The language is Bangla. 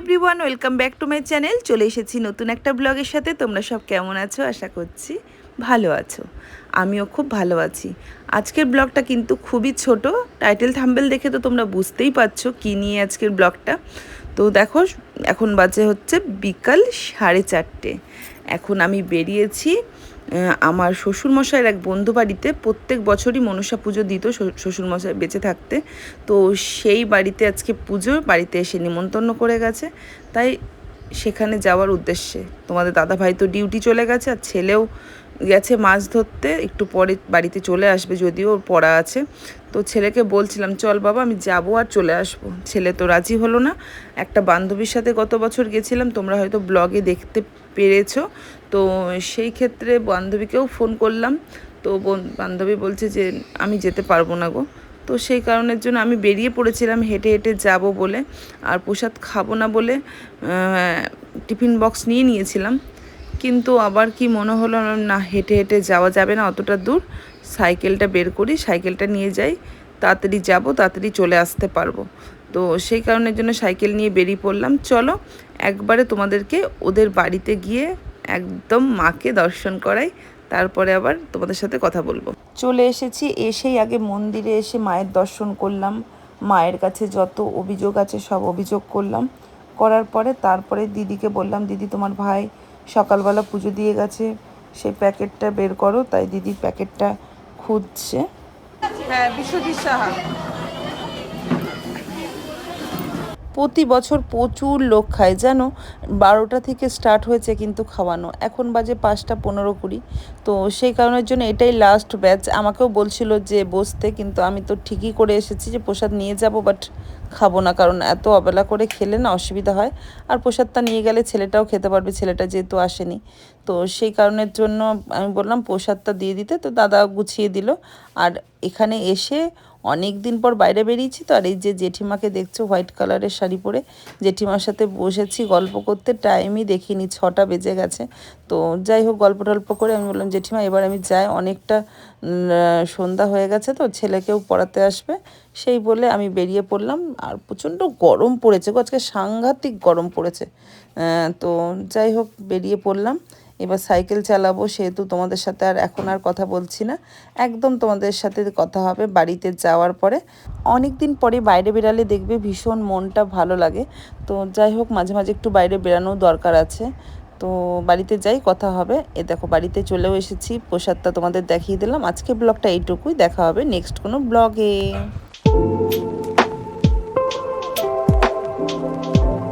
Everyone, welcome back to my channel. চলে এসেছি নতুন একটা ব্লগের সাথে। তোমরা সব কেমন আছো? আশা করছি ভালো আছো। আমিও খুব ভালো আছি। আজকের ব্লগটা কিন্তু খুবই ছোট। টাইটেল থাম্বেল দেখে তো তোমরা বুঝতেই পারছ কী নিয়ে আজকের ব্লগটা। তো দেখো, এখন বাজে হচ্ছে বিকাল সাড়ে চারটে। এখন আমি বেরিয়েছি আমার শ্বশুরমশাইয়ের এক বন্ধু বাড়িতে প্রত্যেক বছরই মনসা পুজো দিত শ্বশুর- শ্বশুরমশাই বেঁচে থাকতে। তো সেই বাড়িতে আজকে পুজো, বাড়িতে এসে নিমন্ত্রণ করে গেছে। তাই সেখানে যাওয়ার উদ্দেশ্যে। তোমাদের দাদা ভাই তো ডিউটি চলে গেছে আর ছেলেও গেছে মাছ ধরতে। একটু পরে বাড়িতে চলে আসবে যদিও ওর পড়া আছে। তো ছেলেকে বলছিলাম, চল বাবা, আমি যাব আর চলে আসব। ছেলে তো রাজি হলো না। একটা বান্ধবীর সাথে গত বছর গেছিলাম, তোমরা হয়তো ব্লগে দেখতে পেরেছ। তো সেই ক্ষেত্রে বান্ধবীকেও ফোন করলাম। তো বোন- বান্ধবী বলছে যে, আমি যেতে পারব না গো। তো সেই কারণের জন্য আমি বেরিয়ে পড়েছিলাম হেঁটে হেঁটে যাব বলে। আর প্রসাদ খাব না বলে টিফিন বক্স নিয়ে নিয়েছিলাম। কিন্তু আবার কি মনে হলো, না, হেঁটে হেঁটে যাওয়া যাবে না, অতটা দূর। সাইকেলটা বের করি, সাইকেলটা নিয়ে যাই, তাড়াতাড়ি যাব, তাড়াতাড়ি চলে আসতে পারব। তো সেই কারণের জন্য সাইকেল নিয়ে বেরিয়ে পড়লাম। চলো একবারে তোমাদেরকে ওদের বাড়িতে গিয়ে একদম মাকে দর্শন করাই, তারপরে আবার তোমাদের সাথে কথা বলব। চলে এসেছি, এসেই আগে মন্দিরে এসে মায়ের দর্শন করলাম। মায়ের কাছে যত অভিযোগ আছে সব অভিযোগ করলাম। করার পরে তারপরে দিদিকে বললাম, দিদি, তোমার ভাই সকালবেলা পুজো দিয়ে গেছে সেই প্যাকেটটা বের করো। তাই দিদি প্যাকেটটা খুঁজছে। হ্যাঁ বিশ্বজিৎ সাহা। প্রতি বছর প্রচুর লোক খায়। জানো বারোটা থেকে স্টার্ট হয়েছে কিন্তু খাওয়ানো। এখন বাজে পাঁচটা পনেরো কুড়ি। তো সেই কারণের জন্য এটাই লাস্ট ব্যাচ আমাকেও বলছিল যে, বসতে। কিন্তু আমি তো ঠিকই করে এসেছি যে, প্রসাদ নিয়ে যাব বাট খাব না। কারণ এত অবেলা করে খেলে না অসুবিধা হয়। আর প্রসাদটা নিয়ে গেলে ছেলেটাও খেতে পারবে, ছেলেটা যেহেতু আসেনি। তো সেই কারণের জন্য আমি বললাম, প্রসাদটা দিয়ে দিতে। তো দাদা গুছিয়ে দিল। আর এখানে এসে অনেক দিন পর বাইরে বেরিয়েছি তো, আর এই যে জেঠিমাকে দেখছ হোয়াইট কালারের শাড়ি পরে, জেঠিমার সাথে বসেছি গল্প করতে টাইমই দেখিনি, ছটা বেজে গেছে। তো যাই হোক, গল্প টল্প করে আমি বললাম, জেঠিমা, এবার আমি যাই। অনেকটা সন্ধ্যা হয়ে গেছে তো, ছেলেকেও পড়াতে আসবে। সেই বলে আমি বেরিয়ে পড়লাম, আর প্রচণ্ড গরম পড়েছে আজকে সাংঘাতিক গরম পড়েছে। তো যাই হোক, বেরিয়ে পড়লাম। এবার সাইকেল চালাবো, সেহেতু তোমাদের সাথে আর এখন আর কথা বলছি না। একদম তোমাদের সাথে কথা হবে বাড়িতে যাওয়ার পরে। অনেক দিন পরে বাইরে বেরালে দেখবে ভীষণ মনটা ভালো লাগে। তো যাই হোক, মাঝে মাঝে একটু বাইরে বেরানোর দরকার আছে। তো বাড়িতে যাই, কথা হবে। এ দেখো, বাড়িতে চলেও এসেছি। প্রসাদটা তোমাদের দেখিয়ে দিলাম। আজকে ব্লগটা এইটুকুই। দেখা হবে নেক্সট কোনো ব্লগে।